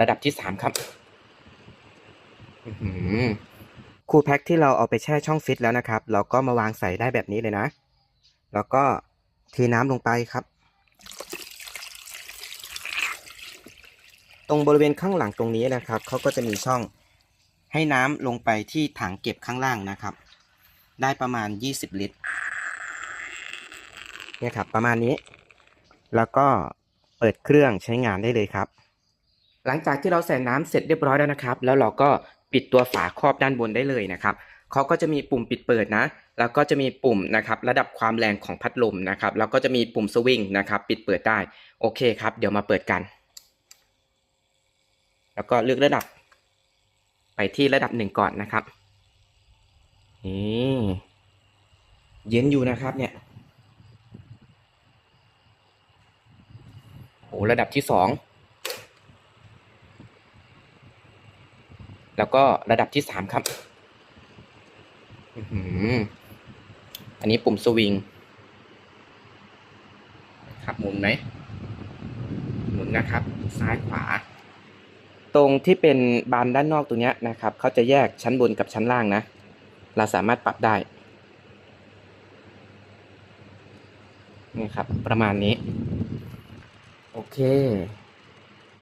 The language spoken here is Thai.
ระดับที่สามครับอื้อหือคูลแพ็คที่เราเอาไปแช่ช่องฟิตแล้วนะครับ เราก็มาวางใส่ได้แบบนี้เลยนะ แล้วก็เทน้ำลงไปครับ ตรงบริเวณข้างหลังตรงนี้นะครับเขาก็จะมีช่องให้น้ำลงไปที่ถังเก็บข้างล่างนะครับ ได้ประมาณ 20 ลิตรเนี่ยครับประมาณนี้ แล้วก็เปิดเครื่องใช้งานได้เลยครับ หลังจากที่เราใส่น้ำเสร็จเรียบร้อยแล้วนะครับ แล้วเราก็ปิดตัวฝาครอบด้านบนได้เลยนะครับเขาก็จะมีปุ่มปิดเปิดนะ แล้วก็จะมีปุ่มนะครับระดับความแรงของพัดลมนะครับ แล้วก็จะมีปุ่มสวิงนะครับ ปิดเปิดได้ โอเคครับ เดี๋ยวมาเปิดกัน แล้วก็เลือกระดับ ไปที่ระดับหนึ่งก่อนนะครับนี่เย็นอยู่นะครับเนี่ยโอ้ระดับที่สอง แล้วก็ระดับที่สามครับอันนี้ปุ่มสวิงครับหมุนไหมหมุนนะครับ ซ้ายขวา ตรงที่เป็นบานด้านนอกตรงเนี้นะครับเขาจะแยกชั้นบนกับชั้นล่างนะ เราสามารถปรับได้นี่ครับ ประมาณนี้ โอเค